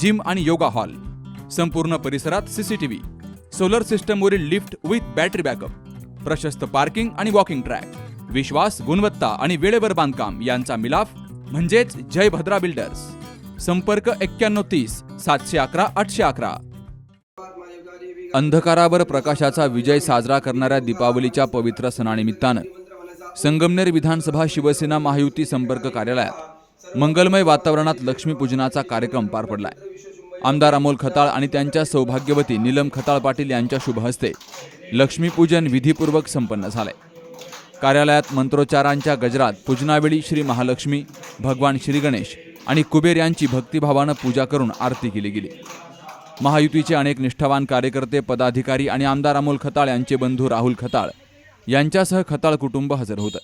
Gym आणि yoga hall. संपूर्ण परिसरात सीसीटीव्ही सोलर सिस्टमवरील लिफ्ट विथ बॅटरी बॅकअप. प्रशस्त पार्किंग आणि वॉकिंग ट्रॅक. विश्वास गुणवत्ता आणि वेळेवर बांधकाम यांचा मिलाफ म्हणजेच जय भद्रा बिल्डर्स. संपर्क एक्क्याण्णव तीस सातशे अकरा आठशे अकरा. अंधकारावर प्रकाशाचा विजय साजरा करणाऱ्या दीपावलीच्या पवित्र सणानिमित्तानं संगमनेर विधानसभा शिवसेना महायुती संपर्क कार्यालयात मंगलमय वातावरणात लक्ष्मीपूजनाचा कार्यक्रम पार पडलाय. आमदार अमोल खताळ आणि त्यांच्या सौभाग्यवती नीलम खताळ पाटील यांच्या शुभ हस्ते लक्ष्मीपूजन विधीपूर्वक संपन्न झालंय. कार्यालयात मंत्रोच्चारांच्या गजरात पूजनावेळी श्री महालक्ष्मी भगवान श्री गणेश आणि कुबेर यांची भक्तिभावानं पूजा करून आरती केली गेली. महायुतीचे अनेक निष्ठावान कार्यकर्ते पदाधिकारी आणि आमदार अमोल खताळ यांचे बंधू राहुल खताळ यांच्यासह खताळ कुटुंब हजर होतं.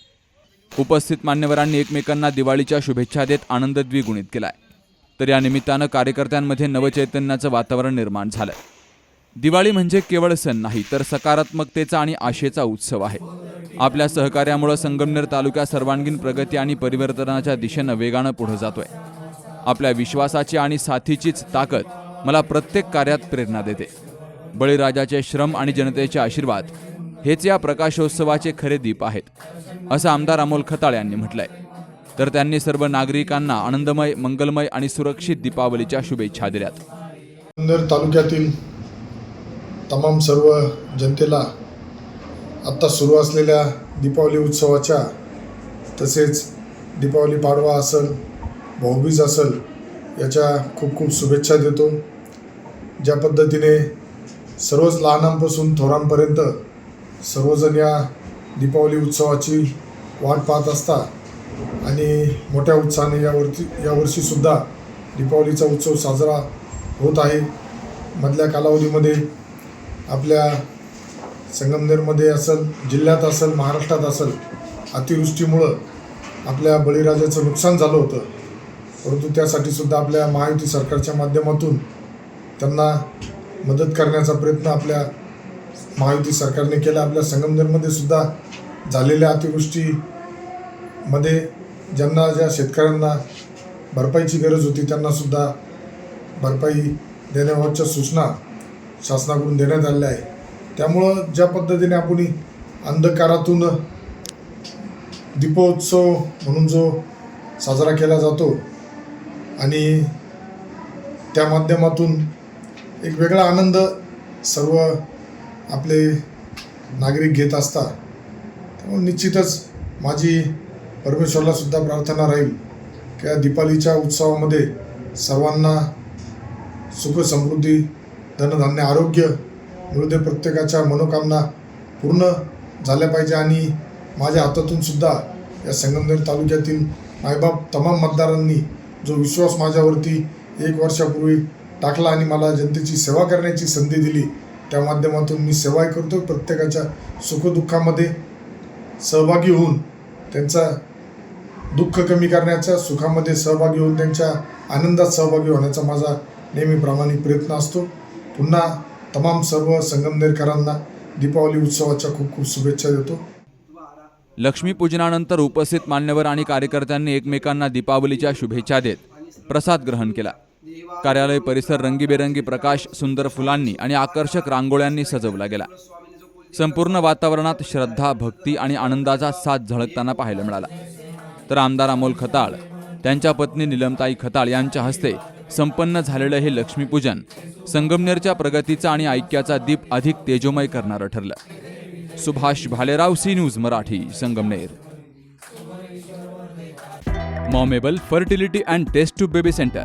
उपस्थित मान्यवरांनी एकमेकांना दिवाळीच्या शुभेच्छा देत आनंद द्विगुणित केलाय. तर या निमित्तानं कार्यकर्त्यांमध्ये नवचैतन्याचं वातावरण निर्माण झालं दिवाळी म्हणजे केवळ सण नाही तर सकारात्मकतेचा आणि आशेचा उत्सव आहे. आपल्या सहकार्यामुळे संगमनेर तालुका सर्वांगीण प्रगती आणि परिवर्तनाच्या दिशेनं वेगानं पुढे जातोय. आपल्या विश्वासाची आणि साथीचीच ताकद मला प्रत्येक कार्यात प्रेरणा देते. बळीराजाचे श्रम आणि जनतेचे आशीर्वाद हेच या प्रकाशोत्सवाचे खरे दीप आहेत असं आमदार अमोल खताळ यांनी म्हटलंय. तर त्यांनी सर्व नागरिकांना आनंदमय मंगलमय आणि सुरक्षित दीपावलीच्या शुभेच्छा दिल्यात. जुन्नर तालुक्यातील तमाम सर्व जनतेला आत्ता सुरू असलेल्या दीपावली उत्सवाच्या तसेच दीपावली पाडवा असेल भाऊबीज असेल याच्या खूप खूप शुभेच्छा देतो. ज्या पद्धतीने सर्वच लहानांपासून थोरांपर्यंत सर्वजण या दीपावली उत्सवाची वाट पाहत असता आणि मोठ्या उत्साहाने यावरती यावर्षीसुद्धा दीपावलीचा उत्सव साजरा होत आहे. मधल्या कालावधीमध्ये आपल्या संगमनेरमध्ये असेल जिल्ह्यात असेल महाराष्ट्रात असेल अतिवृष्टीमुळं आपल्या बळीराजाचं नुकसान झालं होतं. परंतु त्यासाठी सुद्धा आपल्या महायुती सरकारच्या माध्यमातून त्यांना मदत करण्याचा प्रयत्न आपल्या महायुती सरकारने केला आपल्या संगमनेरमध्ये सुद्धा झालेल्या अतिवृष्टीमध्ये ज्यांना ज्या शेतकऱ्यांना भरपाईची गरज होती त्यांनासुद्धा भरपाई देण्याबाबतच्या सूचना शासनाकडून देण्यात आलेल्या आहे त्यामुळं ज्या पद्धतीने आपण अंधकारातून दीपोत्सव म्हणून जो साजरा केला जातो आणि त्या माध्यमातून एक वेगळा आनंद सर्व आपले नागरिक घेत असतात त्यामुळे निश्चितच माझी परमेश्वरला सुद्धा प्रार्थना राहील की या दीपावलीच्या उत्सवामध्ये सर्वांना सुख समृद्धी धनधान्य आरोग्य मिळू दे प्रत्येकाच्या मनोकामना पूर्ण झाल्या पाहिजे. आणि माझ्या हातातून सुद्धा या संगमनेर तालुक्यातील मायबाप तमाम मतदारांनी जो विश्वास माझ्यावरती एक वर्षापूर्वी टाकला आणि मला जनतेची सेवा करण्याची संधी दिली त्या माध्यमातून मी सेवाही करतो. प्रत्येकाच्या सुखदुःखामध्ये सहभागी होऊन त्यांचा दुःख कमी करण्याच्या सुखामध्ये सहभागी होऊन त्यांच्या आनंदात सहभागी होण्याचा माझा नेहमी प्रामाणिक प्रयत्न असतो. पुन्हा तमाम सर्व संगमनेरकरांना दीपावली उत्सवाच्या खूप खूप शुभेच्छा देतो. लक्ष्मीपूजनानंतर उपस्थित मान्यवर आणि कार्यकर्त्यांनी एकमेकांना दीपावलीच्या शुभेच्छा देत प्रसाद ग्रहण केला. कार्यालय परिसर रंगीबेरंगी प्रकाश सुंदर फुलांनी आणि आकर्षक रांगोळ्यांनी सजवला गेला. संपूर्ण वातावरणात श्रद्धा भक्ती आणि आनंदाचा साथ झळकताना पाहायला मिळाला. तर आमदार अमोल खताळ त्यांच्या पत्नी निलमताई खताळ यांच्या हस्ते संपन्न झालेलं हे लक्ष्मीपूजन संगमनेरच्या प्रगतीचा आणि ऐक्याचा दीप अधिक तेजोमय करणारं ठरलं. Subhash Bhalerao C news Marathi Sangamner. Momable fertility and test tube baby centre.